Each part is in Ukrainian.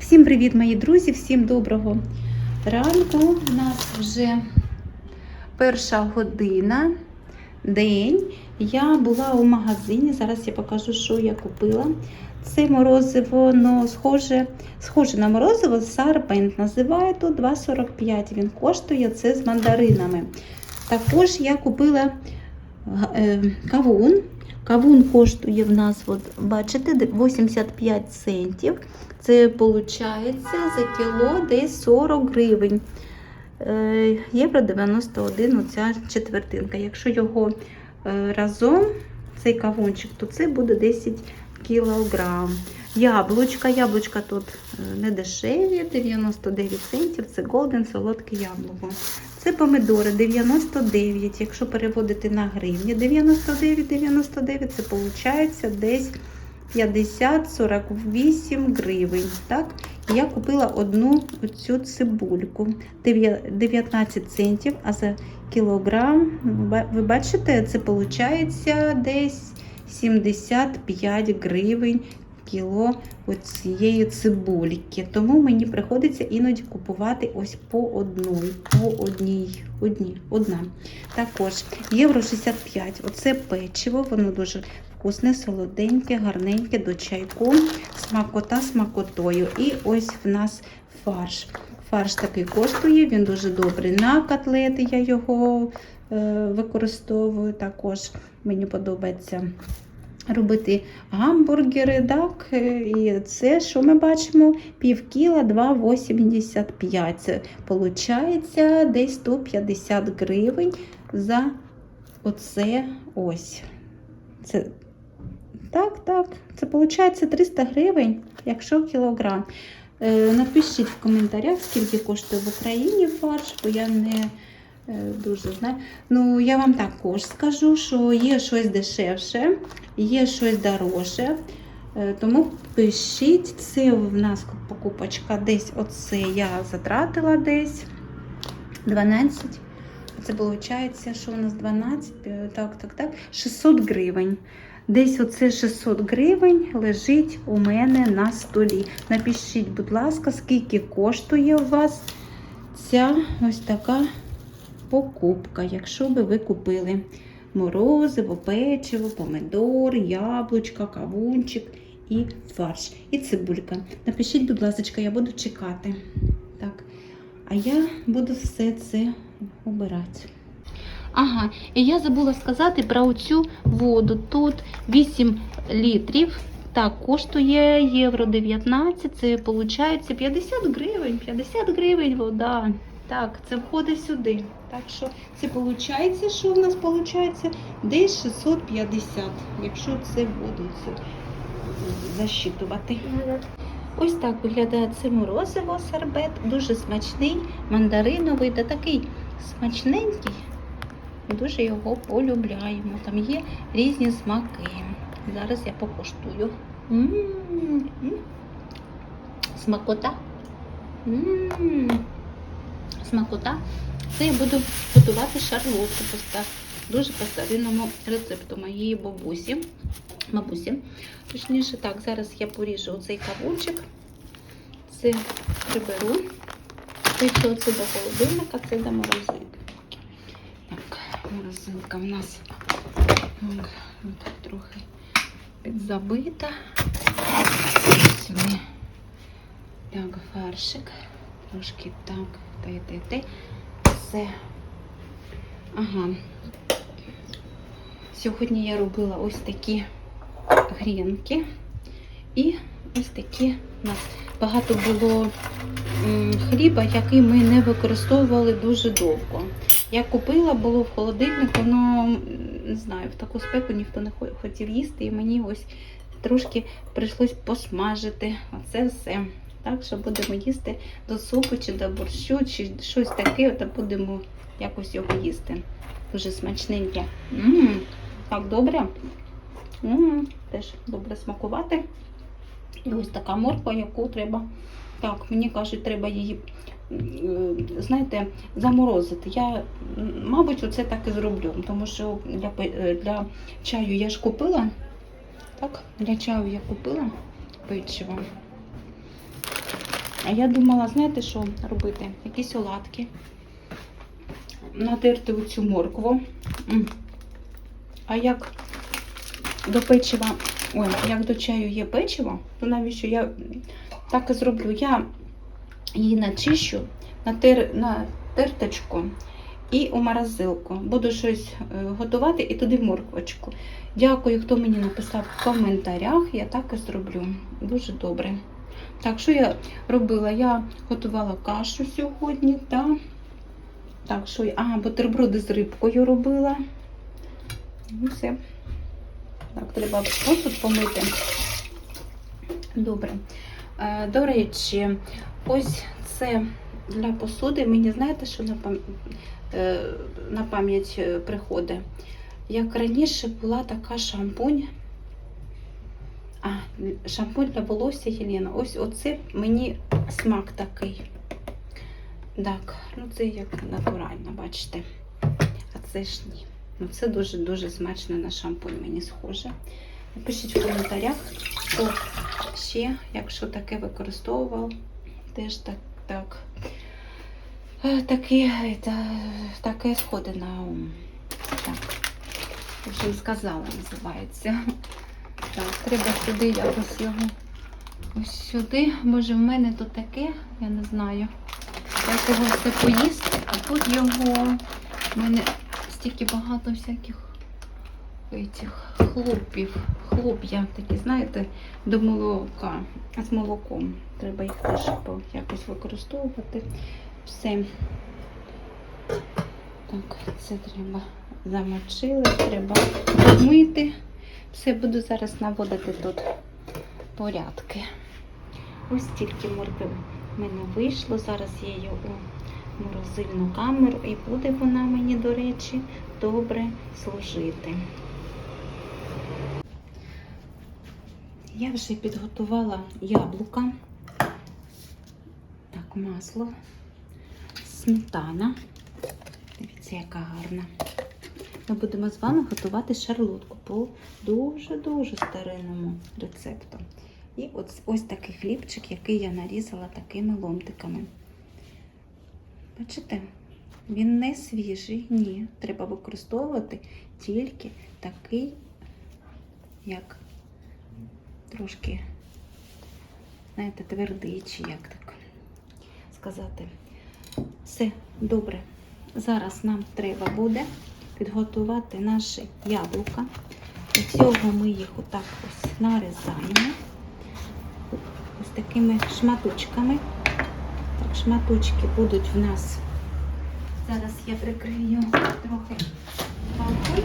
Всім привіт, мої друзі! Всім доброго ранку. У нас вже перша година, день. Я була у магазині. Зараз я покажу, що я купила. Це морозиво, ну, схоже, схоже на морозиво, Сарбент називає тут 2,45. Він коштує це з мандаринами. Також я купила е, кавун. Кавун коштує в нас, от, бачите, 85 центів. Це виходить за кіло десь 40 гривень. Е, Євро 91 оця четвертинка. Якщо його е, разом, цей кавунчик, то це буде 10 кілограм. Яблучка. Яблучка тут е, не дешеві, 99 центів. Це голден солодке яблуко. Це помидори 99, якщо переводити на гривні, 99,99 це виходить десь 50-48 гривень. Так? Я купила одну цю цибульку 19 центів, а за кілограм, ви бачите, це виходить десь 75 гривень кіло цієї цибульки. Тому мені приходиться іноді купувати ось по одній. По одній, одній, одна. Також євро 65. Оце печиво, воно дуже вкусне, солоденьке, гарненьке до чайку, смакота смакотою. І ось в нас фарш. Фарш такий коштує, він дуже добрий на котлети. Я його е, використовую. Також мені подобається робити гамбургери. так, І це, що ми бачимо, пів кіла 2,85. Це виходить десь 150 гривень за оце ось. Це так, так, це виходить 300 гривень, якщо кілограм. Е, Напишіть в коментарях, скільки коштує в Україні фарш, бо я не е, дуже знаю. Ну, я вам також скажу, що є щось дешевше, є щось дорожче. Е, Тому пишіть, це в нас покупочка десь оце я затратила десь 12. Це виходить, що у нас 12, е, так, так, так, 600 гривень. Десь оце 600 гривень лежить у мене на столі. Напишіть, будь ласка, скільки коштує у вас ця ось така покупка, якщо би ви купили морозиво, печиво, помидор, яблучка, кавунчик і фарш, і цибулька. Напишіть, будь ласка, я буду чекати. Так. А я буду все це обирати. Ага, і я забула сказати про оцю воду. Тут 8 літрів. Так, коштує євро 19, це виходить 50 гривень. 50 гривень вода. Так, це входить сюди. Так що це виходить, що в нас виходить? Десь 650, якщо це воду цю засчитувати. Ось так виглядає це морозиво сербет. Дуже смачний, мандариновий та такий смачненький. Дуже його полюбляємо. Там є різні смаки. Зараз я покуштую. Смакота. Смакота. Це я буду готувати шарлотку по дуже по старинному рецепту моєї бабусі. Бабусі. Точніше, так, зараз я поріжу оцей кавунчик. Це приберу. Це до холодильника, це до морозилки. Так, морозилка в нас так, трохи підзабита. Ми. Так, фаршик. Трошки так, те, те, те. Все. Ага. Сьогодні я робила ось такі грінки. І ось такі у нас багато було хліба, який ми не використовували дуже довго. Я купила, було в холодильнику, але не знаю, в таку спеку ніхто не хотів їсти, і мені ось трошки прийшлось посмажити. Оце все. Так що будемо їсти до супу, чи до борщу, чи щось таке, то будемо якось його їсти. Дуже смачненьке. М -м, так добре. М -м, теж добре смакувати. І ось така морква, яку треба. Так, мені кажуть, треба її, знаєте, заморозити. Я, мабуть, оце так і зроблю, тому що для, для чаю я ж купила. Так, для чаю я купила печиво. А я думала, знаєте, що робити? Якісь оладки. Натерти оцю моркву. А як до печива, ой, як до чаю є печиво, то навіщо я так і зроблю? Я її начищу на, тер, на терточку і у морозилку. Буду щось е, готувати і туди морквочку. Дякую, хто мені написав в коментарях. Я так і зроблю. Дуже добре. Так, що я робила? Я готувала кашу сьогодні, та так, що я. А, бутерброди з рибкою робила. Ну, все. Так, треба посуд помити. Добре. Е, До речі, ось це для посуди. Мені знаєте, що на е, пам'ять е, приходить? Як раніше була така шампунь. А, шампунь для волосся Єлена. Ось оце мені смак такий. Так, ну це як натурально, бачите. А це ж ні. Ну це дуже-дуже смачно на шампунь мені схоже. Напишіть в коментарях, хто ще, якщо таке використовував, теж так, так. Е, Таке, та, таке сходи на ум. Так. В сказала, називається. Так, треба сюди якось його. Ось сюди. Може, в мене тут таке, я не знаю. Як його все поїсти, а тут його. У мене стільки багато всяких этих хлопів. Хлоп'я такі, знаєте, до молока. А з молоком. Треба їх теж якось використовувати. Все. Так, це треба замочили, треба помити. Все, буду зараз наводити тут порядки. Ось тільки моркви в мене вийшло. Зараз я у морозильну камеру і буде вона мені, до речі, добре служити. Я вже підготувала яблука. Так, масло, сметана. Дивіться, яка гарна. Ми будемо з вами готувати шарлотку по дуже-дуже старинному рецепту. І ось, ось такий хлібчик, який я нарізала такими ломтиками. Бачите? Він не свіжий, ні. Треба використовувати тільки такий, як трошки, знаєте, твердий, чи як так сказати. Все добре. Зараз нам треба буде підготувати наші яблука. Для цього ми їх отак ось нарізаємо. Ось такими шматочками. Шматочки будуть в нас. Зараз я прикрию трохи балкон.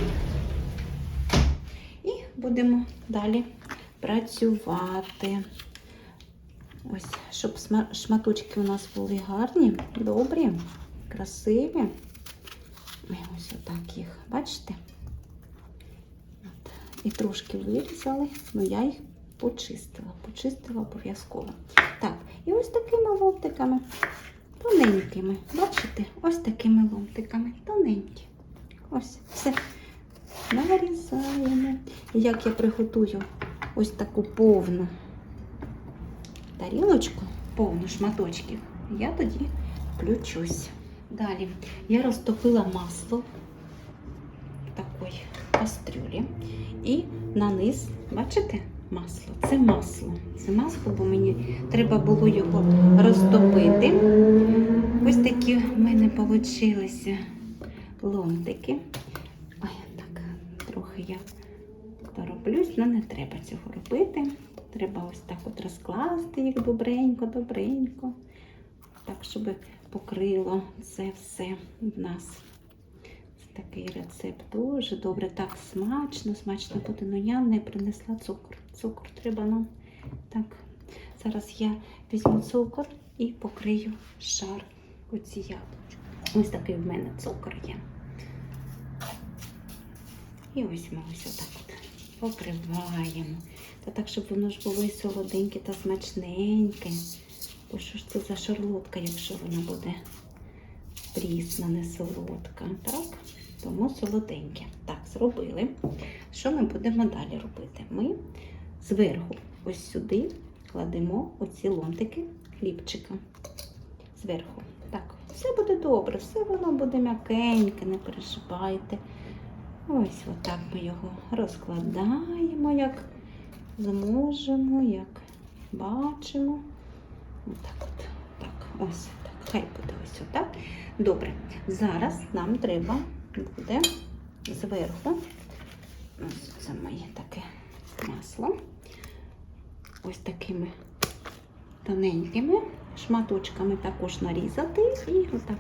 І будемо далі працювати. Ось, щоб шматочки у нас були гарні, добрі, красиві. Ми ось отак їх, бачите? От. І трошки вирізали, ну я їх почистила. Почистила обов'язково. І ось такими ломтиками, тоненькими. Бачите? Ось такими ломтиками, тоненькі. Ось, все. Нарізаємо. І як я приготую ось таку повну тарілочку, повну шматочків, я тоді включусь. Далі я розтопила масло в такій кастрюлі і на низ, бачите, масло. Це масло. Це масло, бо мені треба було його розтопити. Ось такі в мене вийшли ломтики. Ой, так, трохи я тороплюсь, але не треба цього робити. Треба ось так от розкласти їх добренько, добренько. Так, щоб покрило це все в нас. Такий рецепт дуже добре, так смачно, смачно буде. Ну я не принесла цукор. Цукор треба нам. Так, зараз я візьму цукор і покрию шар оці яблучки. Ось такий в мене цукор є. І ось ми ось отак от покриваємо. Та так, щоб воно ж було і солоденьке та смачненьке. Бо що ж це за шарлотка, якщо вона буде прісна, не солодка. Так? Тому солоденьке. Так, зробили. Що ми будемо далі робити? Ми зверху ось сюди кладемо оці ломтики хлібчика зверху. Так, все буде добре, все воно буде м'якеньке, не переживайте. Ось отак ми його розкладаємо, як зможемо, як бачимо. Отак от. Так, ось так. Хай буде ось отак. Добре. Зараз нам треба буде зверху. Ось це моє таке масло. Ось такими тоненькими шматочками також нарізати. І отак.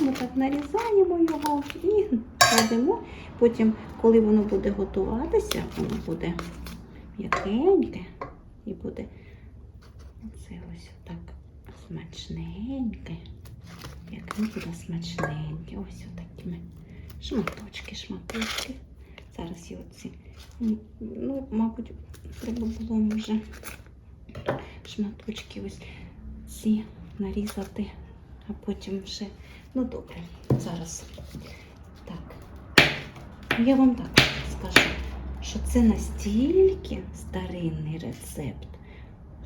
Ми так нарізаємо його і кладемо. Потім, коли воно буде готуватися, воно буде м'якеньке і буде оце ось так смачненьке. Як буде смачненьке. Ось отакими шматочки, шматочки. Зараз є оці, ну, мабуть, треба було може шматочки ось ці нарізати, а потім вже. Ну добре, зараз так. Я вам так скажу, що це настільки старинний рецепт,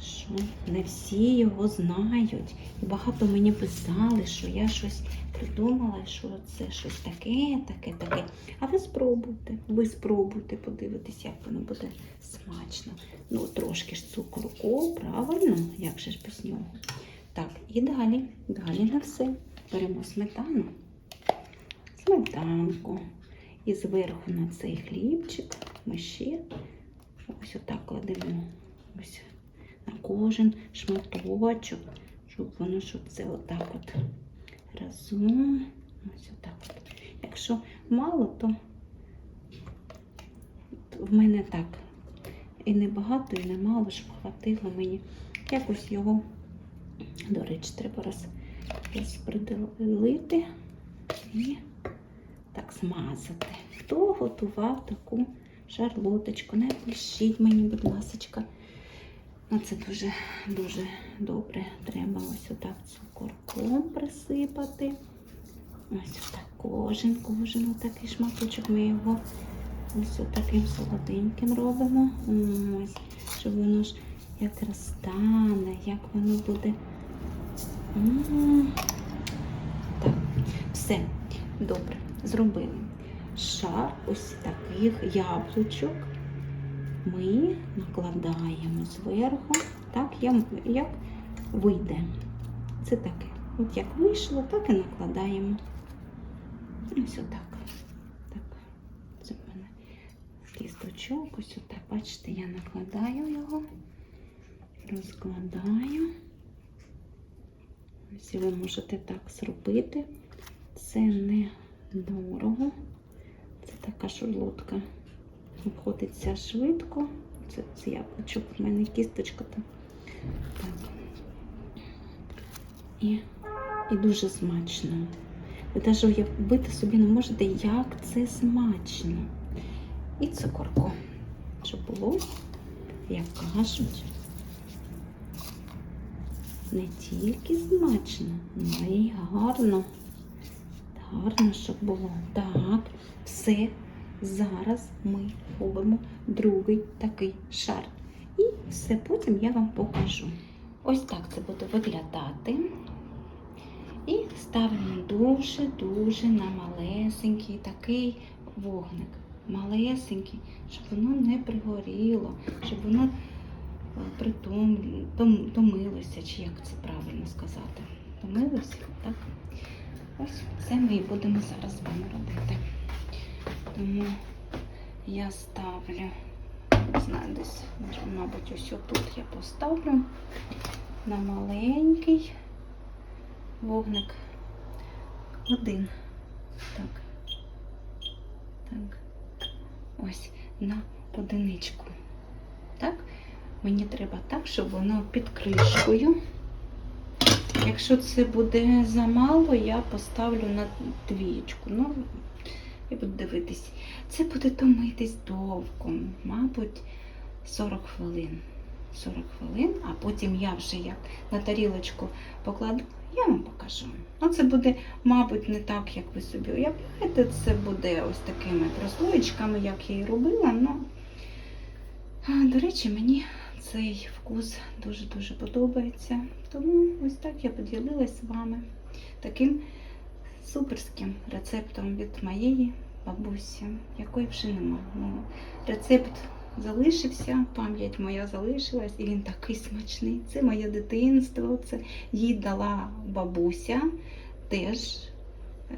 що не всі його знають. І багато мені писали, що я щось придумала, що це щось таке, таке, таке. А ви спробуйте, ви спробуйте подивитись, як воно буде смачно. Ну, трошки ж цукру, правильно? Як же ж без нього? Так, і далі, далі на все. Беремо сметану, сметанку. І зверху на цей хлібчик ми ще ось отак кладемо ось кожен шматочок, щоб воно щоб це отак от разом. Ось отак от. Якщо мало, то в мене так. І не багато, і не мало, щоб хватило мені. Якось його, до речі, треба роз, розпределити і так змазати. Хто готував таку шарлоточку? Не пишіть мені, будь ласка. Ну, це дуже дуже добре. Треба ось отак цукорком присипати. Ось отак кожен, кожен отакий шматочок. Ми його ось отаким солоденьким робимо. Ось, щоб воно ж як розтане, як воно буде. Так, все, добре, зробили. Шар ось таких яблучок ми накладаємо зверху, так як, вийде. Це таке. От як вийшло, так і накладаємо. Ось отак. Так. Це в мене кісточок. Ось отак. Бачите, я накладаю його, розкладаю. Ось ви можете так зробити. Це не дорого. Це така шарлотка обходиться швидко. Це, це яблучок, в мене кісточка там. Так. І, і дуже смачно. Ви навіть уявити собі не можете, як це смачно. І цукорку, щоб було, як кажуть, не тільки смачно, але й гарно. Гарно, щоб було. Так, все. Зараз ми робимо другий такий шар. І все потім я вам покажу. Ось так це буде виглядати. І ставимо дуже-дуже на малесенький такий вогник. Малесенький, щоб воно не пригоріло, щоб воно е, томилося, чи як це правильно сказати. Томилося, так? Ось це ми і будемо зараз з вами робити. Тому я ставлю, не знаю, десь, мабуть, ось тут я поставлю на маленький вогник. Один. Так. Так. Ось на одиничку. Так? Мені треба так, щоб воно під кришкою. Якщо це буде замало, я поставлю на двієчку. Ну, і буду дивитись. Це буде томитись довго, мабуть, 40 хвилин. 40 хвилин, а потім я вже як на тарілочку покладу, я вам покажу. Ну, це буде, мабуть, не так, як ви собі уявляєте. Це буде ось такими прослоєчками, як я і робила. А, до речі, мені цей вкус дуже-дуже подобається. Тому ось так я поділилась з вами таким суперським рецептом від моєї бабусі, якої вже нема. Ну, рецепт залишився, пам'ять моя залишилась, і він такий смачний. Це моє дитинство, це їй дала бабуся теж. Е,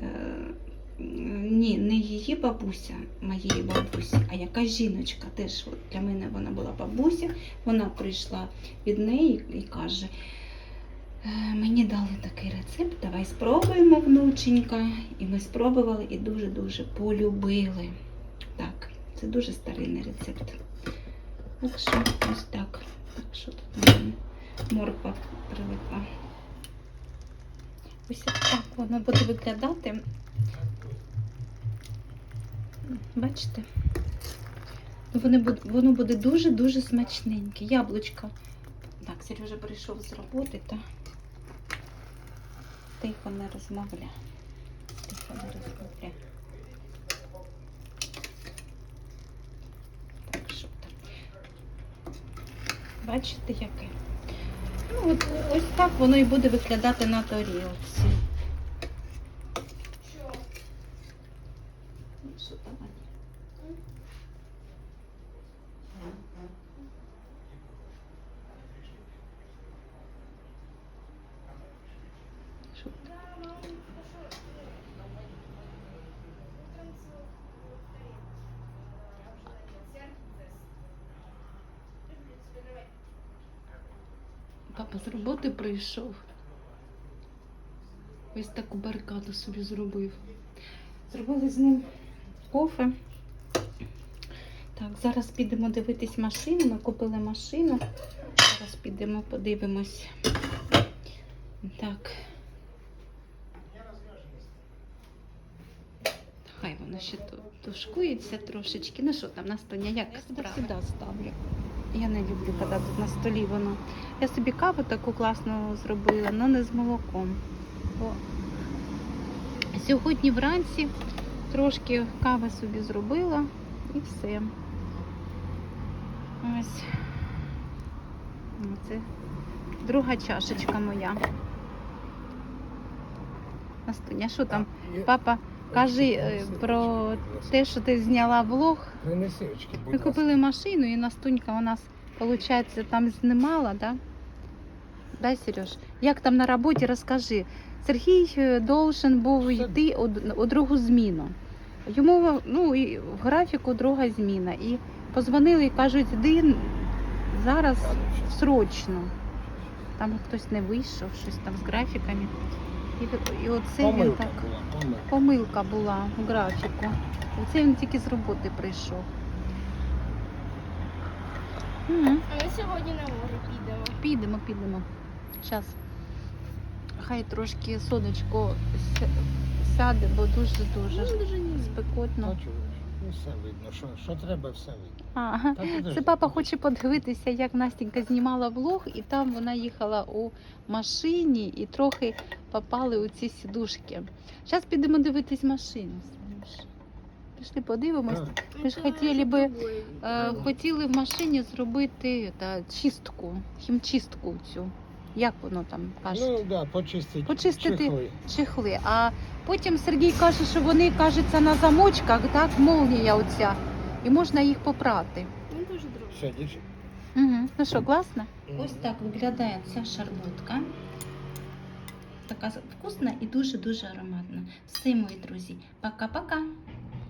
ні, не її бабуся, моєї бабусі, а якась жіночка. Теж от для мене вона була бабуся. Вона прийшла від неї і каже: «Е, мені дали такий рецепт, давай спробуємо, внученька. І ми спробували і дуже-дуже полюбили. Так, це дуже старинний рецепт. Так що ось так. Так що тут морква прилипла. Ось так воно буде виглядати. Бачите? Воно буде дуже-дуже смачненьке. Яблучко. Так, Сережа прийшов з роботи, та тихо не розмовля. Тихо не розмовля. Так, що там? Бачите, яке? Ну, от, ось так воно і буде виглядати на тарілці. Ну, що там? Аня? Що там? Папа з роботи прийшов. Ось таку барикаду собі зробив. Зробили з ним кофе. Так, зараз підемо дивитись машину. Ми купили машину. Зараз підемо подивимось. Так. Хай воно ще тушкується трошечки. Ну що там, Настуня, як Я сюди ставлю. Я не люблю, коли тут на столі воно. Я собі каву таку класну зробила, але не з молоком. Бо сьогодні вранці трошки кави собі зробила і все. Ось. Це друга чашечка моя. Настуня, що там? Папа, кажи е, про те, що ти зняла влог. Принеси очки, будь Ми ласка. купили машину, і Настунька у нас, виходить, там знімала, да? Да, Сереж? Як там на роботі, розкажи. Сергій е, должен був йти у, другу зміну. Йому ну, і в графіку друга зміна. І позвонили і кажуть, іди зараз срочно. Там хтось не вийшов, щось там з графіками. І, і оце він Помилка так. була, помилка. Помилка була в графіку. Оце він тільки з роботи прийшов. Угу. А ми сьогодні на море підемо. Підемо, підемо. Зараз. Хай трошки сонечко сяде, бо дуже-дуже Ну, дуже спекотно. Ну все видно, що, що треба, все видно. Ага. Та Це папа хоче подивитися, як Настенька знімала влог, і там вона їхала у машині і трохи попали у ці сідушки. Зараз підемо дивитись машину. Пішли подивимось. Так, Ми ж хотіли би, Е, хотіли в машині зробити та, чистку, хімчистку цю. Як воно там каже? Ну, да, почистити. Почистити. чехли. Чехли. А потім Сергій каже, що вони кажеться на замочках, так, молнія оця, і можна їх попрати. Він дуже добре. Все, держи. Угу. Ну що, класно? Ось так виглядає ця шарлотка. Така вкусна і дуже-дуже ароматна. Все, мої друзі. Пока-пока.